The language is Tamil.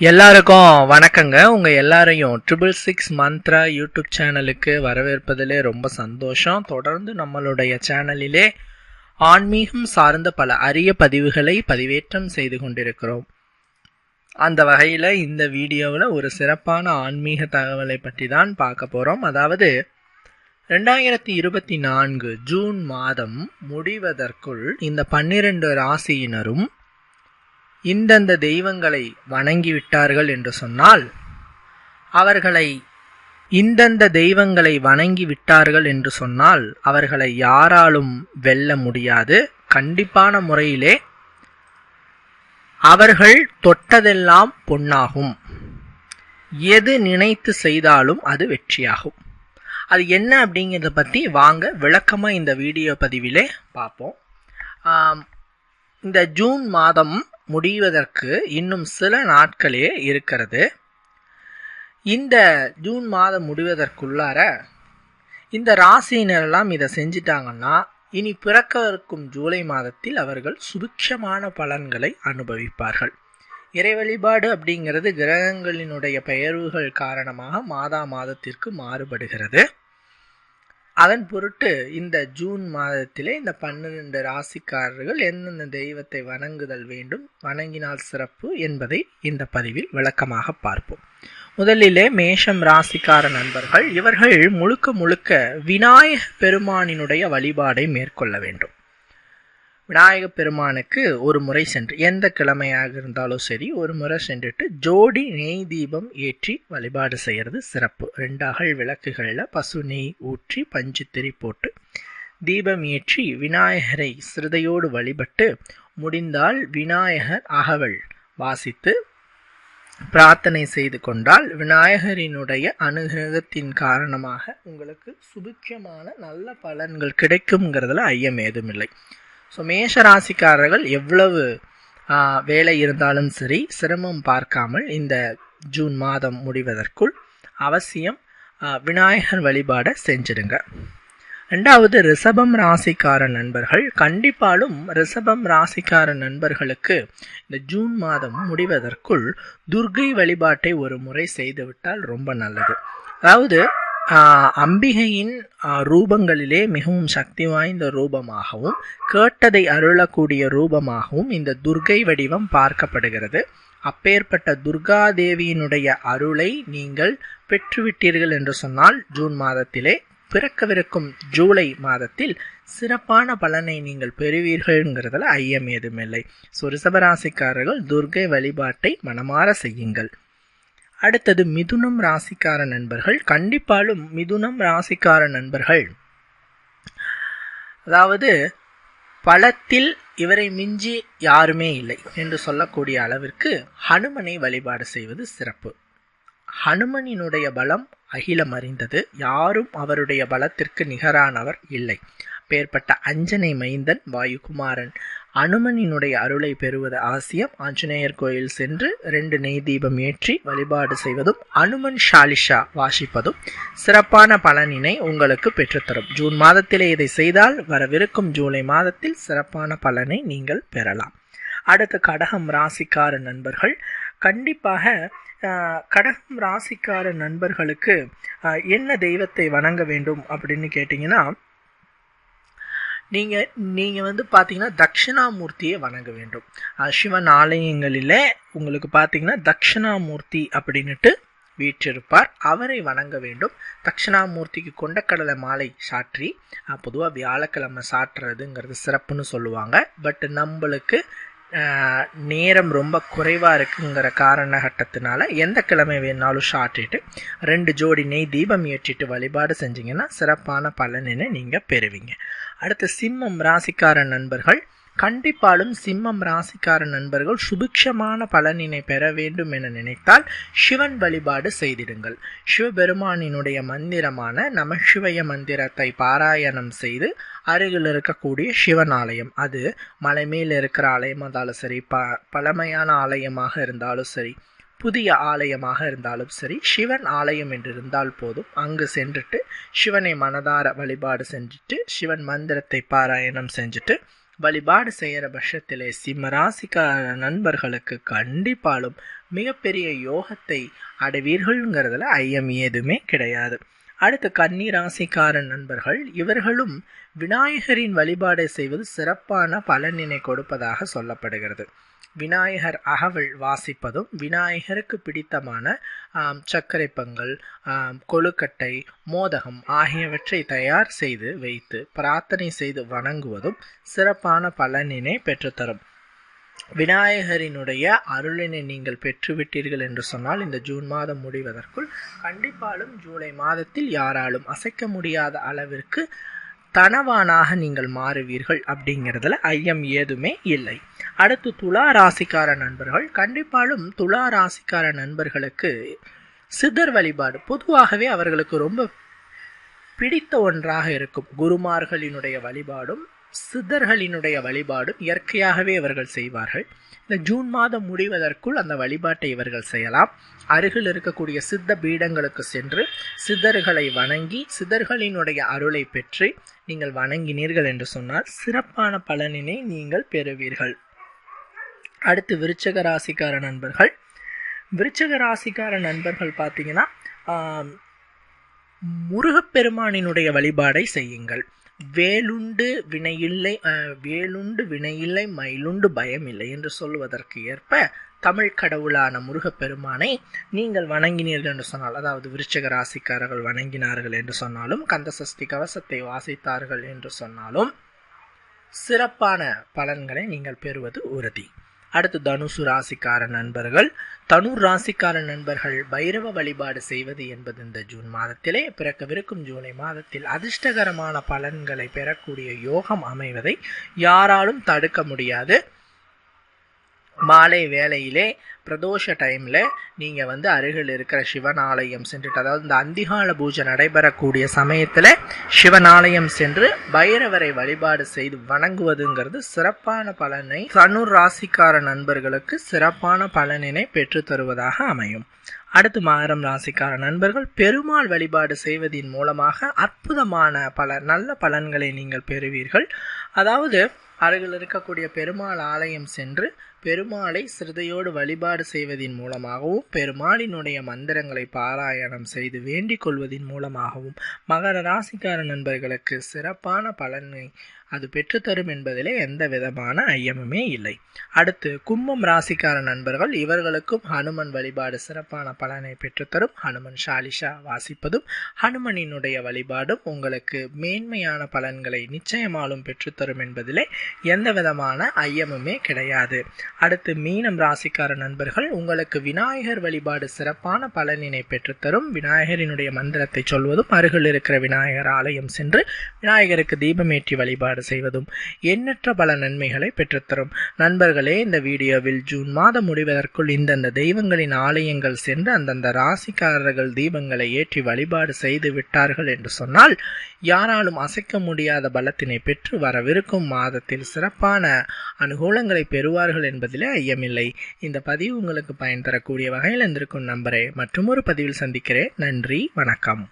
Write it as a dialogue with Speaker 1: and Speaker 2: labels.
Speaker 1: எல்லாருக்கும் வணக்கங்க. உங்கள் எல்லாரையும் ட்ரிபிள் சிக்ஸ் மந்த்ரா யூடியூப் சேனலுக்கு வரவேற்பதிலே ரொம்ப சந்தோஷம். தொடர்ந்து நம்மளுடைய சேனலிலே ஆன்மீகம் சார்ந்த பல அரிய பதிவுகளை பதிவேற்றம் செய்து கொண்டிருக்கிறோம். அந்த வகையில் இந்த வீடியோவில் ஒரு சிறப்பான ஆன்மீக தகவலை பற்றி தான் பார்க்க போகிறோம் அதாவது ரெண்டாயிரத்தி இருபத்தி நான்கு ஜூன் மாதம் முடிவதற்குள் இந்த பன்னிரண்டு ராசியினரும் இந்தந்த தெய்வங்களை வணங்கிவிட்டார்கள் என்று சொன்னால் அவர்களை இந்தந்த தெய்வங்களை வணங்கி விட்டார்கள் என்று சொன்னால் அவர்களை யாராலும் வெல்ல முடியாது. கண்டிப்பான முறையிலே அவர்கள் தொட்டதெல்லாம் பொன்னாகும். எது நினைத்து செய்தாலும் அது வெற்றியாகும். அது என்ன அப்படிங்கிறத பற்றி வாங்க விளக்கமாக இந்த வீடியோ பதிவிலே பார்ப்போம். இந்த ஜூன் மாதம் முடிவதற்கு இன்னும் சில நாட்களே இருக்கிறது. இந்த ஜூன் மாதம் முடிவதற்குள்ளார இந்த ராசியினரெல்லாம் இதை செஞ்சிட்டாங்கன்னா இனி பிறக்கவிருக்கும் ஜூலை மாதத்தில் அவர்கள் சுபிக்ஷமான பலன்களை அனுபவிப்பார்கள். இறை வழிபாடு அப்படிங்கிறது கிரகங்களினுடைய பெயர்வுகள் காரணமாக மாதா மாதத்திற்கு மாறுபடுகிறது. அதன் பொருட்டு இந்த ஜூன் மாதத்திலே இந்த பன்னிரண்டு ராசிக்காரர்கள் எந்தெந்த தெய்வத்தை வணங்குதல் வேண்டும் வணங்கினால் சிறப்பு என்பதை இந்த பதிவில் விளக்கமாக பார்ப்போம். முதலிலே மேஷம் ராசிக்கார நண்பர்கள் இவர்கள் முழுக்க முழுக்க விநாயக பெருமானினுடைய வழிபாடை மேற்கொள்ள வேண்டும். விநாயக பெருமானுக்கு ஒரு முறை சென்று எந்த கிழமையாக இருந்தாலும் சரி ஒரு முறை சென்றுட்டு ஜோடி நெய் தீபம் ஏற்றி வழிபாடு செய்கிறது சிறப்பு. ரெண்டு அகல் விளக்குகளில் பசு நெய் ஊற்றி பஞ்சு திரி போட்டு தீபம் ஏற்றி விநாயகரை சிறுதையோடு வழிபட்டு முடிந்தால் விநாயகர் அகவல் வாசித்து பிரார்த்தனை செய்து கொண்டால் விநாயகரினுடைய அனுகிரகத்தின் காரணமாக உங்களுக்கு சுபிக்ஷமான நல்ல பலன்கள் கிடைக்குங்கிறதுல ஐயம் ஏதுமில்லை. ஸோ மேஷ ராசிக்காரர்கள் எவ்வளவு வேலை இருந்தாலும் சரி சிரமம் பார்க்காமல் இந்த ஜூன் மாதம் முடிவதற்குள் அவசியம் விநாயகர் வழிபாடை செஞ்சிடுங்க. ரெண்டாவது ரிஷபம் ராசிக்கார நண்பர்கள். கண்டிப்பாலும் ரிஷபம் ராசிக்கார நண்பர்களுக்கு இந்த ஜூன் மாதம் முடிவதற்குள் துர்கை வழிபாட்டை ஒரு முறை செய்துவிட்டால் ரொம்ப நல்லது. அதாவது அம்பிகையின் ரூபங்களிலே மிகவும் சக்தி வாய்ந்த ரூபமாகவும் கேட்டதை அருளக்கூடிய ரூபமாகவும் இந்த துர்கை வடிவம் பார்க்கப்படுகிறது. அப்பேற்பட்ட துர்கா தேவியினுடைய அருளை நீங்கள் பெற்றுவிட்டீர்கள் என்று சொன்னால் ஜூன் மாதத்திலே பிறக்கவிருக்கும் ஜூலை மாதத்தில் சிறப்பான பலனை நீங்கள் பெறுவீர்கள்ங்கிறதுல ஐயம் ஏதுமில்லை. ஸோ ரிசபராசிக்காரர்கள் துர்கை வழிபாட்டை மனமாற செய்யுங்கள். அடுத்தது மிதுனம் ராசிக்கார நண்பர்கள். கண்டிப்பாலும் மிதுனம் ராசிக்கார நண்பர்கள். அதாவது பலத்தில் இவரை மிஞ்சி யாருமே இல்லை என்று சொல்லக்கூடிய அளவிற்கு ஹனுமனை வழிபாடு செய்வது சிறப்பு. ஹனுமனினுடைய பலம் அகிலம் அறிந்தது. யாரும் அவருடைய பலத்திற்கு நிகரானவர் இல்லை. பேர்பட்ட அஞ்சனை மைந்தன் வாயுகுமாரன் அனுமனினுடைய அருளை பெறுவது அவசியம் ஆஞ்சநேயர் கோயில் சென்று ரெண்டு நெய் தீபம் ஏற்றி வழிபாடு செய்வதும் அனுமன் ஷாலிஷா வாசிப்பதும் சிறப்பான பலனினை உங்களுக்கு பெற்றுத்தரும். ஜூன் மாதத்திலே இதை செய்தால் வரவிருக்கும் ஜூலை மாதத்தில் சிறப்பான பலனை நீங்கள் பெறலாம். அடுத்து கடகம் ராசிக்கார நண்பர்கள். கண்டிப்பாக கடகம் ராசிக்கார நண்பர்களுக்கு என்ன தெய்வத்தை வணங்க வேண்டும் அப்படின்னு கேட்டிங்கன்னா நீங்கள் நீங்கள் வந்து பார்த்தீங்கன்னா தட்சிணாமூர்த்தியை வணங்க வேண்டும். சிவன் ஆலயங்களில் உங்களுக்கு பார்த்தீங்கன்னா தட்சிணாமூர்த்தி அப்படின்னுட்டு வீற்றிருப்பார். அவரை வணங்க வேண்டும். தட்சிணாமூர்த்திக்கு கொண்டக்கடலை மாலை சாற்றி பொதுவாக வியாழக்கிழமை சாட்டுறதுங்கிறது சிறப்புன்னு சொல்லுவாங்க. பட் நம்மளுக்கு நேரம் ரொம்ப குறைவாக இருக்குங்கிற காரணகட்டத்தினால எந்த கிழமை வேணாலும் சாட்டிட்டு ரெண்டு ஜோடி நெய் தீபம் ஏற்றிட்டு வழிபாடு செஞ்சீங்கன்னா சிறப்பான பலனினை நீங்கள் பெறுவீங்க. அடுத்து சிம்மம் ராசிக்கார நண்பர்கள். கண்டிப்பாலும் சிம்மம் ராசிக்கார நண்பர்கள் சுபிக்ஷமான பலனினை பெற வேண்டும் என நினைத்தால் சிவன் வழிபாடு செய்திடுங்கள். சிவபெருமானினுடைய மந்திரமான நமசிவய மந்திரத்தை பாராயணம் செய்து அருகில் இருக்கக்கூடிய சிவன் ஆலயம் அது மலை மேல் இருக்கிற ஆலயமாக இருந்தாலும் சரி ப பழமையான ஆலயமாக இருந்தாலும் சரி புதிய ஆலயமாக இருந்தாலும் சரி சிவன் ஆலயம் என்று இருந்தால் போதும். அங்கு சென்றுட்டு சிவனை மனதார வழிபாடு செஞ்சுட்டு சிவன் மந்திரத்தை பாராயணம் செஞ்சுட்டு வழிபாடு செய்கிற பட்சத்திலே சிம்மராசிக்கார நண்பர்களுக்கு கண்டிப்பாலும் மிகப்பெரிய யோகத்தை அடைவீர்கள்ங்கிறதுல ஐயம் ஏதுமே கிடையாது. அடுத்து கன்னி ராசிக்கார நண்பர்கள் இவர்களும் விநாயகரின் வழிபாடை செய்வது சிறப்பான பலனினை கொடுப்பதாக சொல்லப்படுகிறது. விநாயகர் அகவல் வாசிப்பதும் விநாயகருக்கு பிடித்தமான சர்க்கரை பொங்கல் கொழுக்கட்டை மோதகம் ஆகியவற்றை தயார் செய்து வைத்து பிரார்த்தனை செய்து வணங்குவதும் சிறப்பான பலனினை பெற்றுத்தரும். விநாயகரினுடைய அருளினை நீங்கள் பெற்றுவிட்டீர்கள் என்று சொன்னால் இந்த ஜூன் மாதம் முடிவதற்குள் கண்டிப்பாலும் ஜூலை மாதத்தில் யாராலும் அசைக்க முடியாத அளவிற்கு தனவானாக நீங்கள் மாறுவீர்கள் அப்படிங்கிறதுல ஐயம் ஏதுமே இல்லை. அடுத்து துலா ராசிக்கார நண்பர்கள். கண்டிப்பாலும் துலா ராசிக்கார நண்பர்களுக்கு சித்தர் வழிபாடு பொதுவாகவே அவர்களுக்கு ரொம்ப பிடித்த ஒன்றாக இருக்கும். குருமார்களினுடைய வழிபாடும் சித்தர்களினுடைய வழிபாடும் இயற்கையாகவே இவர்கள் செய்வார்கள். இந்த ஜூன் மாதம் முடிவதற்குள் அந்த வழிபாட்டை இவர்கள் செய்யலாம். அருகில் இருக்கக்கூடிய சித்த பீடங்களுக்கு சென்று சித்தர்களை வணங்கி சித்தர்களினுடைய அருளை பெற்று நீங்கள் வணங்கினீர்கள் என்று சொன்னால் சிறப்பான பலனினை நீங்கள் பெறுவீர்கள். அடுத்து விருச்சக ராசிக்கார நண்பர்கள். விருச்சக ராசிக்கார நண்பர்கள் பார்த்தீங்கன்னா முருகப்பெருமானினுடைய வழிபாடை செய்யுங்கள். வேலுண்டு வினையில்லை வேலுண்டு வினையில்லை மயிலுண்டு பயமில்லை என்று சொல்வதற்கு ஏற்ப தமிழ் கடவுளான முருகப்பெருமானை நீங்கள் வணங்கினீர்கள் என்று சொன்னால் அதாவது விருச்சக ராசிக்காரர்கள் வணங்கினார்கள் என்று சொன்னாலும் கந்தசஷ்டி கவசத்தை வாசித்தார்கள் என்று சொன்னாலும் சிறப்பான பலன்களை நீங்கள் பெறுவது உறுதி. அடுத்து தனுசு ராசிக்கார நண்பர்கள். தனுர் ராசிக்கார நண்பர்கள் பைரவ வழிபாடு செய்வது என்பது இந்த ஜூன் மாதத்திலே பிறக்கவிருக்கும் ஜூலை மாதத்தில் அதிர்ஷ்டகரமான பலன்களை பெறக்கூடிய யோகம் அமைவதை யாராலும் தடுக்க முடியாது. மாலை வேளையிலே பிரதோஷ டைமில் நீங்கள் வந்து அருகில் இருக்கிற சிவன் ஆலயம் சென்றுட்டு அதாவது இந்த அந்திகால பூஜை நடைபெறக்கூடிய சமயத்தில் சிவன் ஆலயம் சென்று பைரவரை வழிபாடு செய்து வணங்குவதுங்கிறது சிறப்பான பலனை தனுர் ராசிக்கார நண்பர்களுக்கு சிறப்பான பலனினை பெற்று தருவதாக அமையும். அடுத்து மகரம் ராசிக்கார நண்பர்கள் பெருமாள் வழிபாடு செய்வதின் மூலமாக அற்புதமான பல நல்ல பலன்களை நீங்கள் பெறுவீர்கள். அதாவது அருகில் இருக்கக்கூடிய பெருமாள் ஆலயம் சென்று பெருமாளை சிறுதையோடு வழிபாடு செய்வதின் மூலமாகவும் பெருமாளினுடைய மந்திரங்களை பாராயணம் செய்து வேண்டிக் கொள்வதன் மூலமாகவும் மகர ராசிக்கார நண்பர்களுக்கு சிறப்பான பலனை அது பெற்றுத்தரும் என்பதிலே எந்த விதமான ஐயமுமே இல்லை. அடுத்து கும்பம் ராசிக்கார நண்பர்கள் இவர்களுக்கும் ஹனுமன் வழிபாடு சிறப்பான பலனை பெற்றுத்தரும். ஹனுமன் ஷாலிஷா வாசிப்பதும் ஹனுமனினுடைய வழிபாடும் உங்களுக்கு மேன்மையான பலன்களை நிச்சயமாலும் பெற்றுத்தரும் என்பதிலே எந்த விதமான ஐயமுமே கிடையாது. அடுத்து மீனம் ராசிக்கார நண்பர்கள் உங்களுக்கு விநாயகர் வழிபாடு சிறப்பான பலனினை பெற்றுத்தரும். விநாயகரினுடைய மந்திரத்தை சொல்வதும் அருகில் இருக்கிற விநாயகர் ஆலயம் சென்று விநாயகருக்கு தீபமேற்றி வழிபாடு வழிபாடு செய்வதும் எண்ணற்ற பல நன்மைகளை பெற்றுத்தரும். நண்பர்களே இந்த வீடியோவில் ஜூன் மாதம் முடிவதற்குள் இந்தந்த தெய்வங்களின் ஆலயங்கள் சென்று அந்தந்த ராசிக்காரர்கள் தீபங்களை ஏற்றி வழிபாடு செய்து விட்டார்கள் என்று சொன்னால் யாராலும் அசைக்க முடியாத பலத்தினை பெற்று வரவிருக்கும் மாதத்தில் சிறப்பான அனுகூலங்களை பெறுவார்கள் என்பதிலே ஐயமில்லை. இந்த பதிவு உங்களுக்கு பயன் தரக்கூடிய வகையில் இருந்திருக்கும் நம்பரே மற்றும் ஒரு பதிவில் சந்திக்கிறேன். நன்றி வணக்கம்.